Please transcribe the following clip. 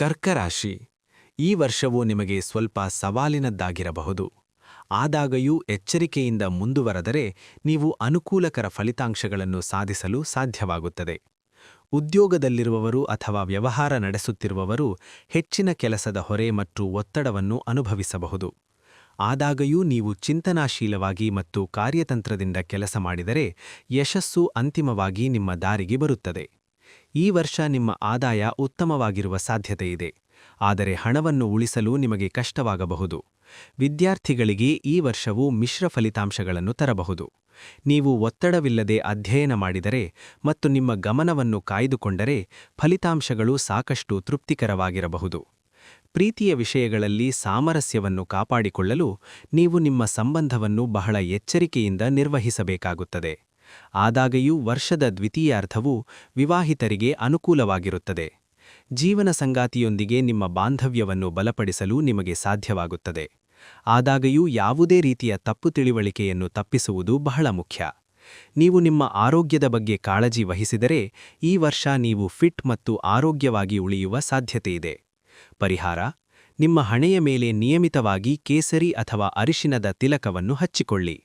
ಕರ್ಕರಾಶಿ. ಈ ವರ್ಷವು ನಿಮಗೆ ಸ್ವಲ್ಪ ಸವಾಲಿನದ್ದಾಗಿರಬಹುದು. ಆದಾಗಯೂ ಎಚ್ಚರಿಕೆಯಿಂದ ಮುಂದುವರೆದರೆ ನೀವು ಅನುಕೂಲಕರ ಫಲಿತಾಂಶಗಳನ್ನು ಸಾಧಿಸಲು ಸಾಧ್ಯವಾಗುತ್ತದೆ. ಉದ್ಯೋಗದಲ್ಲಿರುವವರು ಅಥವಾ ವ್ಯವಹಾರ ನಡೆಸುತ್ತಿರುವವರು ಹೆಚ್ಚಿನ ಕೆಲಸದ ಹೊರೆ ಮತ್ತು ಒತ್ತಡವನ್ನು ಅನುಭವಿಸಬಹುದು. ಆದಾಗಯೂ ನೀವು ಚಿಂತನಾಶೀಲವಾಗಿ ಮತ್ತು ಕಾರ್ಯತಂತ್ರದಿಂದ ಕೆಲಸ ಮಾಡಿದರೆ ಯಶಸ್ಸು ಅಂತಿಮವಾಗಿ ನಿಮ್ಮ ದಾರಿಗೆ ಬರುತ್ತದೆ. ಈ ವರ್ಷ ನಿಮ್ಮ ಆದಾಯ ಉತ್ತಮವಾಗಿರುವ ಸಾಧ್ಯತೆಯಿದೆ. ಆದರೆ ಹಣವನ್ನು ಉಳಿಸಲು ನಿಮಗೆ ಕಷ್ಟವಾಗಬಹುದು. ವಿದ್ಯಾರ್ಥಿಗಳಿಗೆ ಈ ವರ್ಷವು ಮಿಶ್ರ ಫಲಿತಾಂಶಗಳನ್ನು ತರಬಹುದು. ನೀವು ಒತ್ತಡವಿಲ್ಲದೆ ಅಧ್ಯಯನ ಮಾಡಿದರೆ ಮತ್ತು ನಿಮ್ಮ ಗಮನವನ್ನು ಕಾಯ್ದುಕೊಂಡರೆ ಫಲಿತಾಂಶಗಳು ಸಾಕಷ್ಟು ತೃಪ್ತಿಕರವಾಗಿರಬಹುದು. ಪ್ರೀತಿಯ ವಿಷಯಗಳಲ್ಲಿ ಸಾಮರಸ್ಯವನ್ನು ಕಾಪಾಡಿಕೊಳ್ಳಲು ನೀವು ನಿಮ್ಮ ಸಂಬಂಧವನ್ನು ಬಹಳ ಎಚ್ಚರಿಕೆಯಿಂದ ನಿರ್ವಹಿಸಬೇಕಾಗುತ್ತದೆ. ಆದಾಗ್ಯೂ ವರ್ಷದ ದ್ವಿತೀಯಾರ್ಧವು ವಿವಾಹಿತರಿಗೆ ಅನುಕೂಲವಾಗಿರುತ್ತದೆ. ಜೀವನ ಸಂಗಾತಿಯೊಂದಿಗೆ ನಿಮ್ಮ ಬಾಂಧವ್ಯವನ್ನು ಬಲಪಡಿಸಲು ನಿಮಗೆ ಸಾಧ್ಯವಾಗುತ್ತದೆ. ಆದಾಗೆಯೂ ಯಾವುದೇ ರೀತಿಯ ತಪ್ಪು ತಿಳಿವಳಿಕೆಯನ್ನು ತಪ್ಪಿಸುವುದು ಬಹಳ ಮುಖ್ಯ. ನೀವು ನಿಮ್ಮ ಆರೋಗ್ಯದ ಬಗ್ಗೆ ಕಾಳಜಿ ವಹಿಸಿದರೆ ಈ ವರ್ಷ ನೀವು ಫಿಟ್ ಮತ್ತು ಆರೋಗ್ಯವಾಗಿ ಉಳಿಯುವ ಸಾಧ್ಯತೆಯಿದೆ ಪರಿಹಾರ, ನಿಮ್ಮ ಹಣೆಯ ಮೇಲೆ ನಿಯಮಿತವಾಗಿ ಕೇಸರಿ ಅಥವಾ ಅರಿಶಿನದ ತಿಲಕವನ್ನು ಹಚ್ಚಿಕೊಳ್ಳಿ.